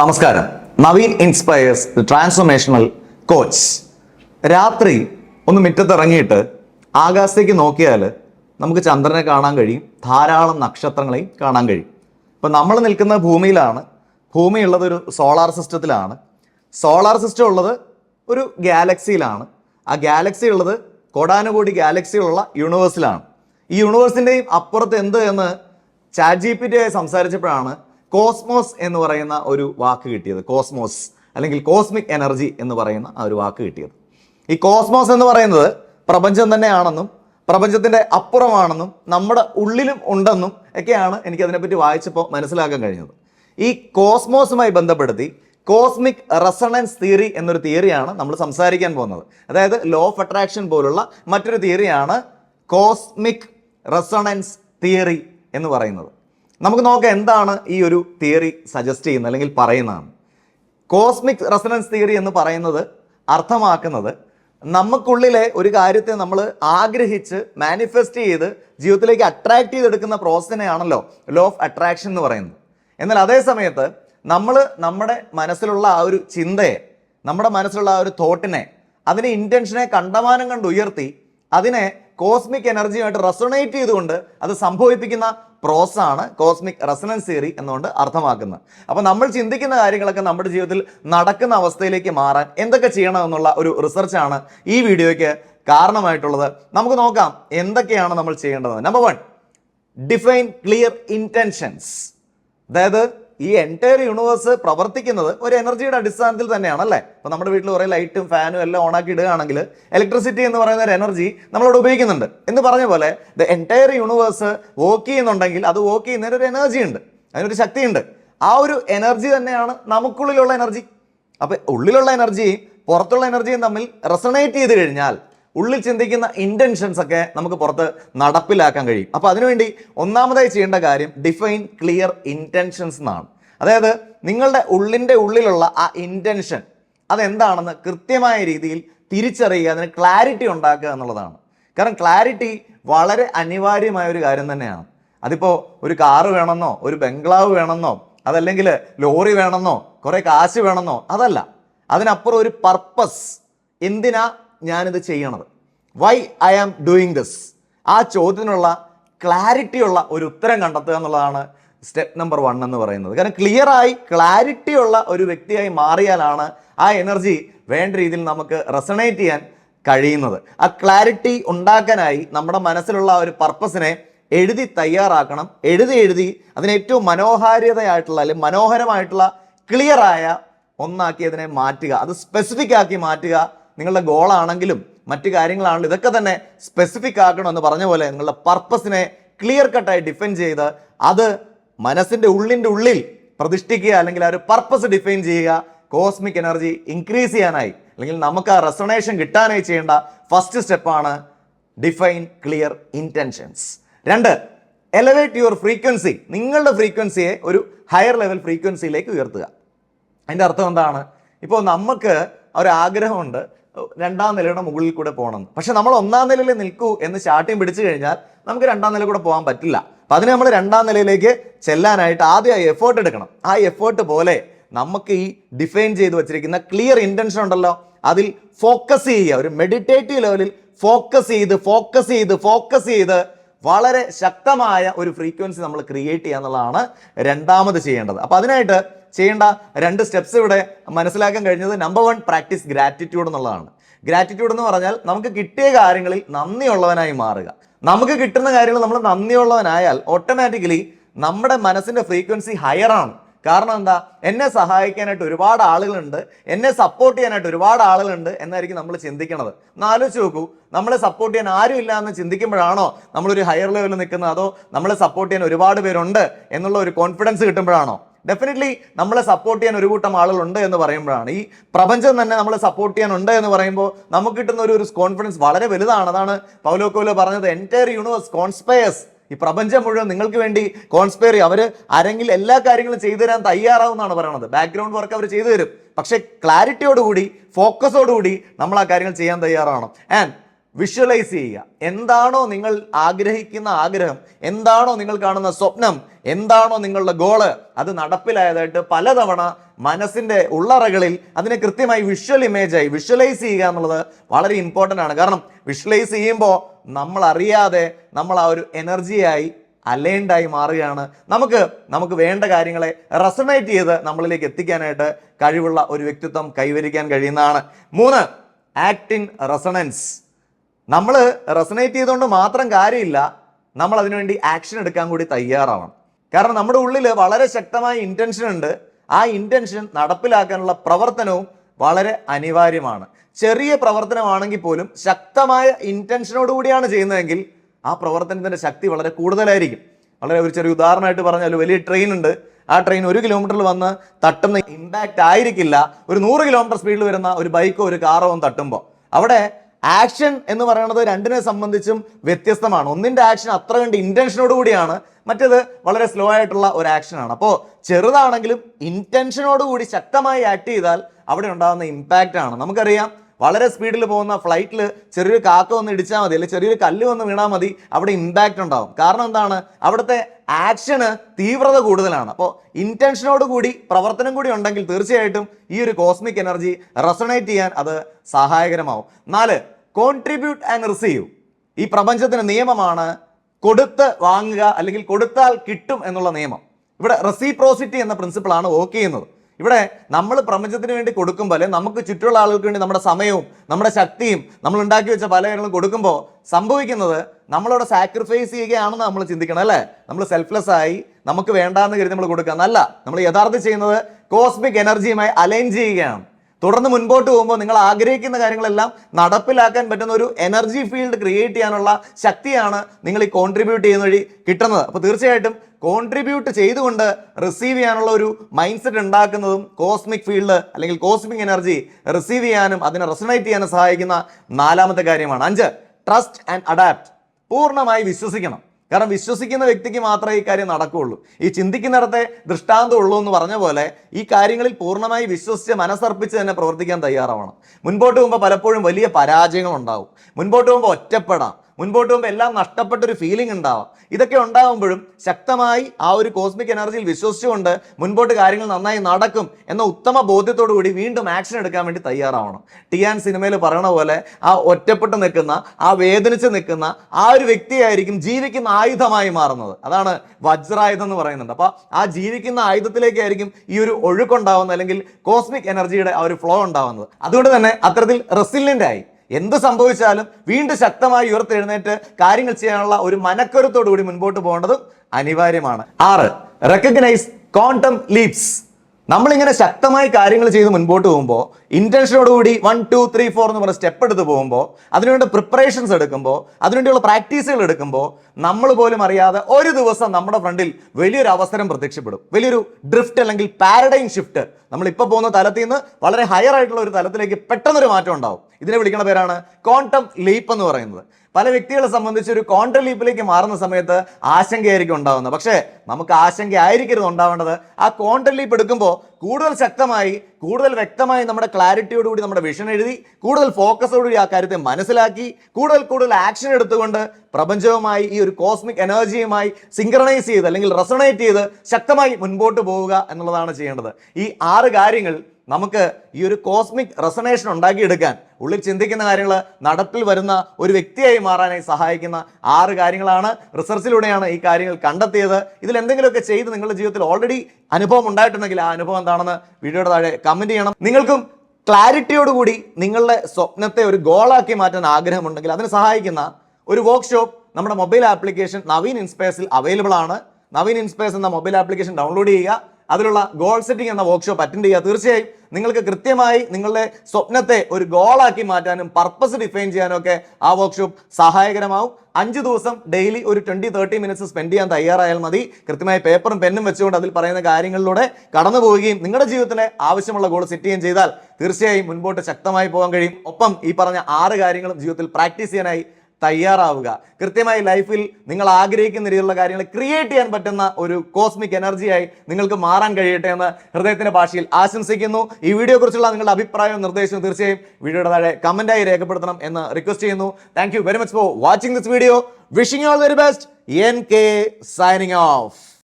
നമസ്കാരം. Naveen inspires transformational coach രാത്രി ഒന്ന് മുറ്റത്തിറങ്ങിയിട്ട് ആകാശത്തേക്ക് നോക്കിയാൽ നമുക്ക് ചന്ദ്രനെ കാണാൻ കഴിയും ധാരാളം നക്ഷത്രങ്ങളെയും കാണാൻ കഴിയും. ഇപ്പം നമ്മൾ നിൽക്കുന്ന ഭൂമിയിലാണ് ഭൂമി ഉള്ളത് ഒരു സോളാർ സിസ്റ്റത്തിലാണ്. സോളാർ സിസ്റ്റം ഉള്ളത് ഒരു ഗാലക്സിയിലാണ്. ആ ഗാലക്സി ഉള്ളത് കോടാനുകോടി ഗാലക്സികളുള്ള യൂണിവേഴ്സിലാണ്. ഈ യൂണിവേഴ്സിന്റെയും അപ്പുറത്ത് എന്ത് എന്ന് ചാറ്റ് ജി പി ടി ആയി സംസാരിച്ചപ്പോഴാണ് കോസ്മോസ് എന്ന് പറയുന്ന ഒരു വാക്ക് കിട്ടിയത്. കോസ്മോസ് അല്ലെങ്കിൽ കോസ്മിക് എനർജി എന്ന് പറയുന്ന ആ ഒരു വാക്ക് കിട്ടിയത്. ഈ കോസ്മോസ് എന്ന് പറയുന്നത് പ്രപഞ്ചം തന്നെയാണെന്നും പ്രപഞ്ചത്തിന്റെ അപ്പുറമാണെന്നും നമ്മുടെ ഉള്ളിലും ഉണ്ടെന്നും ഒക്കെയാണ് എനിക്ക് അതിനെപ്പറ്റി വായിച്ചപ്പോൾ മനസ്സിലാക്കാൻ കഴിഞ്ഞത്. ഈ കോസ്മോസുമായി ബന്ധപ്പെടുത്തി കോസ്മിക് റെസണൻസ് തിയറി എന്നൊരു തിയറിയാണ് നമ്മൾ സംസാരിക്കാൻ പോകുന്നത്. അതായത് ലോ ഓഫ് അട്രാക്ഷൻ പോലുള്ള മറ്റൊരു തിയറിയാണ് കോസ്മിക് റെസണൻസ് തിയറി എന്ന് പറയുന്നത്. നമുക്ക് നോക്കാം എന്താണ് ഈ ഒരു തിയറി സജസ്റ്റ് ചെയ്യുന്നത് അല്ലെങ്കിൽ പറയുന്നതാണ്. കോസ്മിക് റെസണൻസ് തിയറി എന്ന് പറയുന്നത് അർത്ഥമാക്കുന്നത് നമുക്കുള്ളിലെ ഒരു കാര്യത്തെ നമ്മൾ ആഗ്രഹിച്ച് മാനിഫെസ്റ്റ് ചെയ്ത് ജീവിതത്തിലേക്ക് അട്രാക്ട് ചെയ്തെടുക്കുന്ന പ്രോസസ്സിനെയാണല്ലോ ലോ ഓഫ് അട്രാക്ഷൻ എന്ന് പറയുന്നത്. എന്നാൽ അതേ സമയത്ത് നമ്മൾ നമ്മുടെ മനസ്സിലുള്ള ആ ഒരു ചിന്തയെ നമ്മുടെ മനസ്സിലുള്ള ആ ഒരു തോട്ടിനെ അതിനെ ഇന്റൻഷനെ കണ്ടമാനം കണ്ട് ഉയർത്തി അതിനെ കോസ്മിക് എനർജിയുമായിട്ട് റെസൊണേറ്റ് ചെയ്തുകൊണ്ട് അത് സംഭവിപ്പിക്കുന്ന പ്രോസാണ് കോസ്മിക് റെസണൻസ് തിയറി എന്നുകൊണ്ട് അർത്ഥമാക്കുന്നത്. അപ്പോൾ നമ്മൾ ചിന്തിക്കുന്ന കാര്യങ്ങളൊക്കെ നമ്മുടെ ജീവിതത്തിൽ നടക്കുന്ന അവസ്ഥയിലേക്ക് മാറാൻ എന്തൊക്കെ ചെയ്യണം എന്നുള്ള ഒരു റിസർച്ചാണ് ഈ വീഡിയോയ്ക്ക് കാരണമായിട്ടുള്ളത്. നമുക്ക് നോക്കാം എന്തൊക്കെയാണ് നമ്മൾ ചെയ്യേണ്ടത്. Number one define clear intentions അതായത് ഈ എന്റയർ യൂണിവേഴ്സ് പ്രവർത്തിക്കുന്നത് ഒരു എനർജിയുടെ അടിസ്ഥാനത്തിൽ തന്നെയാണ് അല്ലേ? അപ്പോൾ നമ്മുടെ വീട്ടിൽ കുറേ ലൈറ്റും ഫാനും എല്ലാം ഓണാക്കി ഇടുകയാണെങ്കിൽ ഇലക്ട്രിസിറ്റി എന്ന് പറയുന്ന ഒരു എനർജി നമ്മളോട് ഉപയോഗിക്കുന്നുണ്ട്. എന്ന് പറഞ്ഞ പോലെ ദ എന്റയർ യൂണിവേഴ്സ് വർക്ക് ചെയ്യുന്നുണ്ടെങ്കിൽ അത് വർക്ക് ചെയ്യുന്നതിന് ഒരു എനർജി ഉണ്ട്. അതിനൊരു ശക്തിയുണ്ട്. ആ ഒരു എനർജി തന്നെയാണ് നമുക്കുള്ളിലുള്ള എനർജി അപ്പോൾ ഉള്ളിലുള്ള എനർജിയും പുറത്തുള്ള എനർജിയും തമ്മിൽ റെസണേറ്റ് ചെയ്ത് കഴിഞ്ഞാൽ ഉള്ളിൽ ചിന്തിക്കുന്ന ഇന്റൻഷൻസ് ഒക്കെ നമുക്ക് പുറത്ത് നടപ്പിലാക്കാൻ കഴിയും. അപ്പോൾ അതിനുവേണ്ടി ഒന്നാമതായി ചെയ്യേണ്ട കാര്യം ഡിഫൈൻ ക്ലിയർ ഇന്റൻഷൻസ് എന്നാണ്. അതായത് നിങ്ങളുടെ ഉള്ളിന്റെ ഉള്ളിലുള്ള ആ ഇന്റൻഷൻ അതെന്താണെന്ന് കൃത്യമായ രീതിയിൽ തിരിച്ചറിയുക അതിന് ക്ലാരിറ്റി ഉണ്ടാക്കുക എന്നുള്ളതാണ്. കാരണം ക്ലാരിറ്റി വളരെ അനിവാര്യമായ ഒരു കാര്യം തന്നെയാണ്. അതിപ്പോൾ ഒരു കാറ് വേണമെന്നോ ഒരു ബംഗ്ലാവ് വേണമെന്നോ അതല്ലെങ്കിൽ ലോറി വേണമെന്നോ കുറേ കാശ് വേണമെന്നോ അതല്ല. അതിനപ്പുറം ഒരു പർപ്പസ് എന്തിനാ ഞാനിത് ചെയ്യണത്? Why I am doing this ആ ചോദ്യത്തിനുള്ള ക്ലാരിറ്റിയുള്ള ഒരു ഉത്തരം കണ്ടെത്തുക എന്നുള്ളതാണ് സ്റ്റെപ്പ് നമ്പർ വൺ എന്ന് പറയുന്നത്. കാരണം ക്ലിയറായി ക്ലാരിറ്റിയുള്ള ഒരു വ്യക്തിയായി മാറിയാലാണ് ആ എനർജി വേണ്ട രീതിയിൽ നമുക്ക് റെസണേറ്റ് ചെയ്യാൻ കഴിയുന്നത്. ആ ക്ലാരിറ്റി ഉണ്ടാക്കാനായി നമ്മുടെ മനസ്സിലുള്ള ഒരു പർപ്പസിനെ എഴുതി തയ്യാറാക്കണം. എഴുതി എഴുതി അതിന് ഏറ്റവും മനോഹാരിതയായിട്ടുള്ള അല്ലെങ്കിൽ മനോഹരമായിട്ടുള്ള ക്ലിയറായ ഒന്നാക്കി അതിനെ മാറ്റുക. അത് സ്പെസിഫിക് ആക്കി മാറ്റുക നിങ്ങളുടെ ഗോളാണെങ്കിലും മറ്റു കാര്യങ്ങളാണല്ലോ ഇതൊക്കെ തന്നെ സ്പെസിഫിക് ആക്കണം എന്ന് പറഞ്ഞ പോലെ നിങ്ങളുടെ പർപ്പസിനെ ക്ലിയർ കട്ടായി ഡിഫൈൻ ചെയ്ത് അത് മനസ്സിന്റെ ഉള്ളിന്റെ ഉള്ളിൽ പ്രതിഷ്ഠിക്കുക അല്ലെങ്കിൽ ആ ഒരു പർപ്പസ് ഡിഫൈൻ ചെയ്യുക. കോസ്മിക് എനർജി ഇൻക്രീസ് ചെയ്യാനായി. അല്ലെങ്കിൽ നമുക്ക് ആ റെസണേഷൻ കിട്ടാനായി ചെയ്യേണ്ട ഫസ്റ്റ് സ്റ്റെപ്പാണ് ഡിഫൈൻ ക്ലിയർ ഇന്റൻഷൻസ് രണ്ട് എലവേറ്റ് യുവർ ഫ്രീക്വൻസി നിങ്ങളുടെ ഫ്രീക്വൻസിയെ ഒരു ഹയർ ലെവൽ ഫ്രീക്വൻസിയിലേക്ക് ഉയർത്തുക. അതിന്റെ അർത്ഥം എന്താണ്? ഇപ്പോൾ നമുക്ക് ഒരു ആഗ്രഹമുണ്ട്. രണ്ടാം നിലയുടെ മുകളിൽ കൂടെ പോകണം. പക്ഷെ നമ്മൾ ഒന്നാം നിലയിൽ നിൽക്കൂ എന്ന് ചാട്ടിയും പിടിച്ചു കഴിഞ്ഞാൽ നമുക്ക് രണ്ടാം നില കൂടെ പോകാൻ പറ്റില്ല. അപ്പം അതിന് നമ്മൾ രണ്ടാം നിലയിലേക്ക് ചെല്ലാനായിട്ട് ആദ്യം ആ എഫേർട്ട് എടുക്കണം. ആ എഫേർട്ട് പോലെ നമുക്ക് ഈ ഡിഫൈൻ ചെയ്ത് വെച്ചിരിക്കുന്ന ക്ലിയർ ഇന്റൻഷൻ ഉണ്ടല്ലോ അതിൽ ഫോക്കസ് ചെയ്യുക. ഒരു മെഡിറ്റേറ്റീവ് ലെവലിൽ ഫോക്കസ് ചെയ്ത് ഫോക്കസ് ചെയ്ത് ഫോക്കസ് ചെയ്ത് വളരെ ശക്തമായ ഒരു ഫ്രീക്വൻസി നമ്മൾ ക്രിയേറ്റ് ചെയ്യുക എന്നുള്ളതാണ് രണ്ടാമത് ചെയ്യേണ്ടത്. അപ്പോൾ അതിനായിട്ട് ചെയ്യേണ്ട രണ്ട് സ്റ്റെപ്സ് ഇവിടെ മനസ്സിലാക്കാൻ കഴിഞ്ഞത് നമ്പർ വൺ പ്രാക്ടീസ് ഗ്രാറ്റിറ്റ്യൂഡ് എന്നുള്ളതാണ്. ഗ്രാറ്റിറ്റ്യൂഡ് എന്ന് പറഞ്ഞാൽ നമുക്ക് കിട്ടിയ കാര്യങ്ങളിൽ നന്ദിയുള്ളവനായി മാറുക. നമുക്ക് കിട്ടുന്ന കാര്യങ്ങൾ നമ്മൾ നന്ദിയുള്ളവനായാൽ ഓട്ടോമാറ്റിക്കലി നമ്മുടെ മനസ്സിന്റെ ഫ്രീക്വൻസി ഹയർ ആണ്. കാരണം എന്താ? എന്നെ സഹായിക്കാനായിട്ട് ഒരുപാട് ആളുകളുണ്ട്. എന്നെ സപ്പോർട്ട് ചെയ്യാനായിട്ട് ഒരുപാട് ആളുകളുണ്ട് എന്നായിരിക്കും നമ്മൾ ചിന്തിക്കണത്. ഒന്ന് നോക്കൂ. നമ്മളെ സപ്പോർട്ട് ചെയ്യാൻ ആരും ഇല്ല എന്ന് ചിന്തിക്കുമ്പോഴാണോ നമ്മളൊരു ഹയർ ലെവലിൽ നിൽക്കുന്നത്? അതോ നമ്മളെ സപ്പോർട്ട് ചെയ്യാൻ ഒരുപാട് പേരുണ്ട് എന്നുള്ള ഒരു കോൺഫിഡൻസ് കിട്ടുമ്പോഴാണോ? ഡെഫിനറ്റ്ലി നമ്മളെ സപ്പോർട്ട് ചെയ്യാൻ ഒരു കൂട്ടം ആളുകളുണ്ട് എന്ന് പറയുമ്പോഴാണ് ഈ പ്രപഞ്ചം തന്നെ നമ്മളെ സപ്പോർട്ട് ചെയ്യാനുണ്ട് എന്ന് പറയുമ്പോൾ നമുക്ക് കിട്ടുന്ന ഒരു കോൺഫിഡൻസ് വളരെ വലുതാണ്. അതാണ് പൗലോ കോലോ പറഞ്ഞത് എന്റയർ യൂണിവേഴ്സ് കോൺസ്പയേഴ്സ് ഈ പ്രപഞ്ചം മുഴുവൻ നിങ്ങൾക്ക് വേണ്ടി കോൺസ്പയർ ചെയ്യും. അവർ ആരെങ്കിലും എല്ലാ കാര്യങ്ങളും ചെയ്തു തരാൻ തയ്യാറാവുമെന്നാണ് പറയുന്നത് ബാക്ക്ഗ്രൗണ്ട് വർക്ക് അവർ ചെയ്തു തരും. പക്ഷേ ക്ലാരിറ്റിയോടുകൂടി ഫോക്കസോടുകൂടി നമ്മൾ ആ കാര്യങ്ങൾ ചെയ്യാൻ തയ്യാറാണ് ആൻഡ് വിഷ്വലൈസ് ചെയ്യുക. എന്താണോ നിങ്ങൾ ആഗ്രഹിക്കുന്ന ആഗ്രഹം എന്താണോ നിങ്ങൾ കാണുന്ന സ്വപ്നം എന്താണോ നിങ്ങളുടെ ഗോൾ അത് നടപ്പിലായതായിട്ട് പലതവണ മനസ്സിന്റെ ഉള്ളറകളിൽ അതിനെ കൃത്യമായി വിഷ്വൽ ഇമേജായി വിഷ്വലൈസ് ചെയ്യുക എന്നുള്ളത് വളരെ ഇമ്പോർട്ടന്റ് ആണ്. കാരണം വിഷ്വലൈസ് ചെയ്യുമ്പോൾ നമ്മൾ അറിയാതെ നമ്മൾ ആ ഒരു എനർജിയായി അലൈൻഡായി മാറുകയാണ്. നമുക്ക് നമുക്ക് വേണ്ട കാര്യങ്ങളെ റെസണേറ്റ് ചെയ്ത് നമ്മളിലേക്ക് എത്തിക്കാനായിട്ട് കഴിവുള്ള ഒരു വ്യക്തിത്വം കൈവരിക്കാൻ കഴിയുന്നതാണ്. മൂന്ന് ആക്ട് ഇൻ റെസണൻസ് നമ്മൾ റെസനേറ്റ് ചെയ്തുകൊണ്ട് മാത്രം കാര്യമില്ല നമ്മൾ അതിനുവേണ്ടി ആക്ഷൻ എടുക്കാൻ കൂടി തയ്യാറാവണം. കാരണം നമ്മുടെ ഉള്ളിൽ വളരെ ശക്തമായ ഇന്റൻഷൻ ഉണ്ട്. ആ ഇന്റൻഷൻ നടപ്പിലാക്കാനുള്ള പ്രവർത്തനവും വളരെ അനിവാര്യമാണ്. ചെറിയ പ്രവർത്തനമാണെങ്കിൽ പോലും ശക്തമായ ഇന്റൻഷനോട് കൂടിയാണ് ചെയ്യുന്നതെങ്കിൽ ആ പ്രവർത്തനത്തിന്റെ ശക്തി വളരെ കൂടുതലായിരിക്കും. വളരെ ഒരു ചെറിയ ഉദാഹരണമായിട്ട് പറഞ്ഞാൽ വലിയ ട്രെയിൻ ഉണ്ട്. ആ ട്രെയിൻ ഒരു കിലോമീറ്ററിൽ വന്ന് തട്ടുന്ന ഇമ്പാക്റ്റ് ആയിരിക്കില്ല. ഒരു നൂറ് കിലോമീറ്റർ സ്പീഡിൽ വരുന്ന ഒരു ബൈക്കോ ഒരു കാറോ തട്ടുമ്പോൾ അവിടെ ആക്ഷൻ എന്ന് പറയുന്നത് രണ്ടിനെ സംബന്ധിച്ചും വ്യത്യസ്തമാണ്. ഒന്നിന്റെ ആക്ഷൻ അത്ര കണ്ട് ഇന്റൻഷനോട് കൂടിയാണ് മറ്റേത് വളരെ സ്ലോ ആയിട്ടുള്ള ഒരു ആക്ഷനാണ് അപ്പോൾ ചെറുതാണെങ്കിലും ഇന്റൻഷനോടുകൂടി കൂടി ശക്തമായി ആക്ട് ചെയ്താൽ അവിടെ ഉണ്ടാകുന്ന ഇമ്പാക്റ്റ് ആണ്. നമുക്കറിയാം വളരെ സ്പീഡിൽ പോകുന്ന ഫ്ലൈറ്റിൽ ചെറിയൊരു കാക്ക വന്ന് ഇടിച്ചാൽ മതി അല്ലെങ്കിൽ ചെറിയൊരു കല്ല് വന്ന് വീണാൽ മതി അവിടെ ഇമ്പാക്റ്റ് ഉണ്ടാകും കാരണം എന്താണ്? അവിടുത്തെ ആക്ഷന് തീവ്രത കൂടുതലാണ്. അപ്പോൾ ഇന്റൻഷനോട് കൂടി പ്രവർത്തനം കൂടി ഉണ്ടെങ്കിൽ തീർച്ചയായിട്ടും ഈ ഒരു കോസ്മിക് എനർജി റെസണേറ്റ് ചെയ്യാൻ അത് സഹായകരമാവും. നാല് കോൺട്രിബ്യൂട്ട് ആൻഡ് റിസീവ് ഈ പ്രപഞ്ചത്തിന് നിയമമാണ് കൊടുത്ത് വാങ്ങുക അല്ലെങ്കിൽ കൊടുത്താൽ കിട്ടും എന്നുള്ള നിയമം. ഇവിടെ റെസിപ്രോസിറ്റി എന്ന പ്രിൻസിപ്പിളാണ് വർക്ക് ചെയ്യുന്നത്. ഇവിടെ നമ്മൾ പ്രപഞ്ചത്തിന് വേണ്ടി കൊടുക്കുമ്പോൾ നമുക്ക് ചുറ്റുമുള്ള ആളുകൾക്ക് വേണ്ടി നമ്മുടെ സമയവും നമ്മുടെ ശക്തിയും നമ്മൾ ഉണ്ടാക്കി വെച്ച പല കാര്യങ്ങളും കൊടുക്കുമ്പോൾ സംഭവിക്കുന്നത് നമ്മളവിടെ സാക്രിഫൈസ് ചെയ്യുകയാണെന്ന് നമ്മൾ ചിന്തിക്കണം അല്ലേ? നമ്മൾ സെൽഫ്ലെസ് ആയി നമുക്ക് വേണ്ടാന്ന് കരുതി നമ്മൾ കൊടുക്കുക എന്നല്ല. നമ്മൾ യഥാർത്ഥം ചെയ്യുന്നത് കോസ്മിക് എനർജിയുമായി അലൈൻ ചെയ്യുകയാണ്. തുടർന്ന് മുൻപോട്ട് പോകുമ്പോൾ നിങ്ങൾ ആഗ്രഹിക്കുന്ന കാര്യങ്ങളെല്ലാം നടപ്പിലാക്കാൻ പറ്റുന്ന ഒരു എനർജി ഫീൽഡ് ക്രിയേറ്റ് ചെയ്യാനുള്ള ശക്തിയാണ് നിങ്ങൾ ഈ കോൺട്രിബ്യൂട്ട് ചെയ്യുന്ന വഴി കിട്ടുന്നത്. അപ്പോൾ തീർച്ചയായിട്ടും കോൺട്രിബ്യൂട്ട് ചെയ്തുകൊണ്ട് റിസീവ് ചെയ്യാനുള്ള ഒരു മൈൻഡ് സെറ്റ് ഉണ്ടാക്കുന്നതും കോസ്മിക് ഫീൽഡ് അല്ലെങ്കിൽ കോസ്മിക് എനർജി റിസീവ് ചെയ്യാനും അതിനെ റെസണേറ്റ് ചെയ്യാനും സഹായിക്കുന്ന നാലാമത്തെ കാര്യമാണ്. അഞ്ച് ട്രസ്റ്റ് ആൻഡ് അഡാപ്റ്റ് പൂർണമായി വിശ്വസിക്കണം. കാരണം വിശ്വസിക്കുന്ന വ്യക്തിക്ക് മാത്രമേ ഈ കാര്യം നടക്കുകയുള്ളൂ. ഈ ചിന്തിക്കുന്നിടത്തെ ദൃഷ്ടാന്തം ഉള്ളൂ എന്ന് പറഞ്ഞ പോലെ ഈ കാര്യങ്ങളിൽ പൂർണമായി വിശ്വസിച്ച് മനസ്സർപ്പിച്ച് തന്നെ പ്രവർത്തിക്കാൻ തയ്യാറാവണം. മുൻപോട്ട് പോകുമ്പോൾ പലപ്പോഴും വലിയ പരാജയങ്ങൾ ഉണ്ടാവും. മുൻപോട്ട് പോകുമ്പോൾ ഒറ്റപ്പെടാം. മുൻപോട്ട് പോകുമ്പോൾ എല്ലാം നഷ്ടപ്പെട്ട ഒരു ഫീലിംഗ് ഉണ്ടാവാം. ഇതൊക്കെ ഉണ്ടാകുമ്പോഴും ശക്തമായി ആ ഒരു കോസ്മിക് എനർജിയിൽ വിശ്വസിച്ചുകൊണ്ട് മുൻപോട്ട് കാര്യങ്ങൾ നന്നായി നടക്കും എന്ന ഉത്തമ ബോധ്യത്തോടു കൂടി വീണ്ടും ആക്ഷൻ എടുക്കാൻ വേണ്ടി തയ്യാറാവണം. ടിയാൻ സിനിമയിൽ പറയണ പോലെ ആ ഒറ്റപ്പെട്ട് നിൽക്കുന്ന ആ വേദനിച്ച് നിൽക്കുന്ന ആ ഒരു വ്യക്തിയായിരിക്കും ജീവിക്കുന്ന ആയുധമായി മാറുന്നത്. അതാണ് വജ്രായുധം എന്ന് പറയുന്നുണ്ട് അപ്പോൾ ആ ജീവിക്കുന്ന ആയുധത്തിലേക്കായിരിക്കും ഈ ഒരു ഒഴുക്കുണ്ടാവുന്നത് അല്ലെങ്കിൽ കോസ്മിക് എനർജിയുടെ ആ ഒരു ഫ്ലോ ഉണ്ടാവുന്നത്. അതുകൊണ്ട് തന്നെ അത്തരത്തിൽ റെസിലിയന്റ് ആയി. എന്ത് സംഭവിച്ചാലും വീണ്ടും ശക്തമായി ഉയർത്തെഴുന്നേറ്റ് കാര്യങ്ങൾ ചെയ്യാനുള്ള ഒരു മനക്കരുത്തോടു കൂടി മുൻപോട്ട് പോകേണ്ടതും അനിവാര്യമാണ്. ആറ് റെക്കഗ്നൈസ് ക്വാണ്ടം ലീപ്സ് നമ്മളിങ്ങനെ ശക്തമായി കാര്യങ്ങൾ ചെയ്ത് മുൻപോട്ട് പോകുമ്പോൾ ഇന്റൻഷനോടുകൂടി വൺ ടു ത്രീ ഫോർ എന്ന് പറഞ്ഞ സ്റ്റെപ്പ് എടുത്ത് പോകുമ്പോൾ അതിനുവേണ്ട പ്രിപ്പറേഷൻസ് എടുക്കുമ്പോൾ അതിനുവേണ്ടിയുള്ള പ്രാക്ടീസുകൾ എടുക്കുമ്പോൾ നമ്മൾ പോലും അറിയാതെ ഒരു ദിവസം നമ്മുടെ ഫ്രണ്ടിൽ വലിയൊരു അവസരം പ്രത്യക്ഷപ്പെടും. വലിയൊരു ഡ്രിഫ്റ്റ് അല്ലെങ്കിൽ പാരഡൈം ഷിഫ്റ്റ് നമ്മൾ ഇപ്പോൾ പോകുന്ന തലത്തിൽ നിന്ന് വളരെ ഹയർ ആയിട്ടുള്ള ഒരു തലത്തിലേക്ക് പെട്ടെന്നൊരു മാറ്റം ഉണ്ടാവും. ഇതിനെ വിളിക്കുന്ന പേരാണ് ക്വാണ്ടം ലീപ്പ് എന്ന് പറയുന്നത്. പല വ്യക്തികളെ സംബന്ധിച്ച് ഒരു കോണ്ടർ ലീപ്പിലേക്ക് മാറുന്ന സമയത്ത് ആശങ്കയായിരിക്കും ഉണ്ടാവുന്നത്. പക്ഷേ നമുക്ക് ആശങ്ക ആയിരിക്കരുത് ഉണ്ടാവേണ്ടത് ആ കോണ്ടർ ലീപ്പ് എടുക്കുമ്പോൾ കൂടുതൽ ശക്തമായി കൂടുതൽ വ്യക്തമായി നമ്മുടെ ക്ലാരിറ്റിയോടുകൂടി നമ്മുടെ വിഷൻ എഴുതി കൂടുതൽ ഫോക്കസോടുകൂടി ആ കാര്യത്തെ മനസ്സിലാക്കി കൂടുതൽ കൂടുതൽ ആക്ഷൻ എടുത്തുകൊണ്ട് പ്രപഞ്ചവുമായി ഈ ഒരു കോസ്മിക് എനർജിയുമായി സിങ്ക്രണൈസ് ചെയ്ത് അല്ലെങ്കിൽ റെസണേറ്റ് ചെയ്ത് ശക്തമായി മുൻപോട്ട് പോവുക എന്നുള്ളതാണ് ചെയ്യേണ്ടത്. ഈ ആറ് കാര്യങ്ങൾ നമുക്ക് ഈ ഒരു കോസ്മിക് റെസണേഷൻ ഉണ്ടാക്കിയെടുക്കാൻ ഉള്ളിൽ ചിന്തിക്കുന്ന കാര്യങ്ങൾ നടപ്പിൽ വരുന്ന ഒരു വ്യക്തിയായി മാറാനായി സഹായിക്കുന്ന ആറ് കാര്യങ്ങളാണ് റിസർച്ചിലൂടെയാണ് ഈ കാര്യങ്ങൾ കണ്ടെത്തിയത്. ഇതിൽ എന്തെങ്കിലുമൊക്കെ ചെയ്ത് നിങ്ങളുടെ ജീവിതത്തിൽ ഓൾറെഡി അനുഭവം ഉണ്ടായിട്ടുണ്ടെങ്കിൽ ആ അനുഭവം എന്താണെന്ന് വീഡിയോയുടെ താഴെ കമന്റ് ചെയ്യണം. നിങ്ങൾക്കും ക്ലാരിറ്റിയോടുകൂടി നിങ്ങളുടെ സ്വപ്നത്തെ ഒരു ഗോളാക്കി മാറ്റാൻ ആഗ്രഹമുണ്ടെങ്കിൽ അതിന് സഹായിക്കുന്ന ഒരു വർക്ക്ഷോപ്പ് നമ്മുടെ മൊബൈൽ ആപ്ലിക്കേഷൻ നവീൻ ഇൻസ്പേഴ്സിൽ അവൈലബിൾ ആണ്. നവീൻ ഇൻസ്പേഴ്സ് എന്ന മൊബൈൽ ആപ്ലിക്കേഷൻ ഡൗൺലോഡ് ചെയ്യുക. അതിലുള്ള ഗോൾ സെറ്റിംഗ് എന്ന വർക്ക്ഷോപ്പ് അറ്റൻഡ് ചെയ്യുക. തീർച്ചയായും നിങ്ങൾക്ക് കൃത്യമായി നിങ്ങളുടെ സ്വപ്നത്തെ ഒരു ഗോളാക്കി മാറ്റാനും പർപ്പസ് ഡിഫൈൻ ചെയ്യാനും ഒക്കെ ആ വർക്ക്ഷോപ്പ് സഹായകരമാവും. അഞ്ച് ദിവസം ഡെയിലി ഒരു ട്വന്റി തേർട്ടി മിനിറ്റ്സ് സ്പെൻഡ് ചെയ്യാൻ തയ്യാറായാൽ മതി. കൃത്യമായി പേപ്പറും പെന്നും വെച്ചുകൊണ്ട് അതിൽ പറയുന്ന കാര്യങ്ങളിലൂടെ കടന്നു പോവുകയും നിങ്ങളുടെ ജീവിതത്തിലെ ആവശ്യമുള്ള ഗോൾ സെറ്റ് ചെയ്യുകയും ചെയ്താൽ തീർച്ചയായും മുൻപോട്ട് ശക്തമായി പോകാൻ കഴിയും. ഒപ്പം ഈ പറഞ്ഞ ആറ് കാര്യങ്ങളും ജീവിതത്തിൽ പ്രാക്ടീസ് ചെയ്യാനായി തയ്യാറാവുക. കൃത്യമായി ലൈഫിൽ നിങ്ങൾ ആഗ്രഹിക്കുന്ന രീതിയിലുള്ള കാര്യങ്ങൾ ക്രിയേറ്റ് ചെയ്യാൻ പറ്റുന്ന ഒരു കോസ്മിക് എനർജിയായി നിങ്ങൾക്ക് മാറാൻ കഴിയട്ടെ എന്ന് ഹൃദയത്തിന്റെ ഭാഷയിൽ ആശംസിക്കുന്നു. ഈ വീഡിയോ കുറിച്ചുള്ള നിങ്ങളുടെ അഭിപ്രായവും നിർദ്ദേശവും തീർച്ചയായും വീഡിയോയുടെ താഴെ കമന്റായി രേഖപ്പെടുത്തണം എന്ന് റിക്വസ്റ്റ് ചെയ്യുന്നു. Thank very much for watching this video wishing all very best N K signing off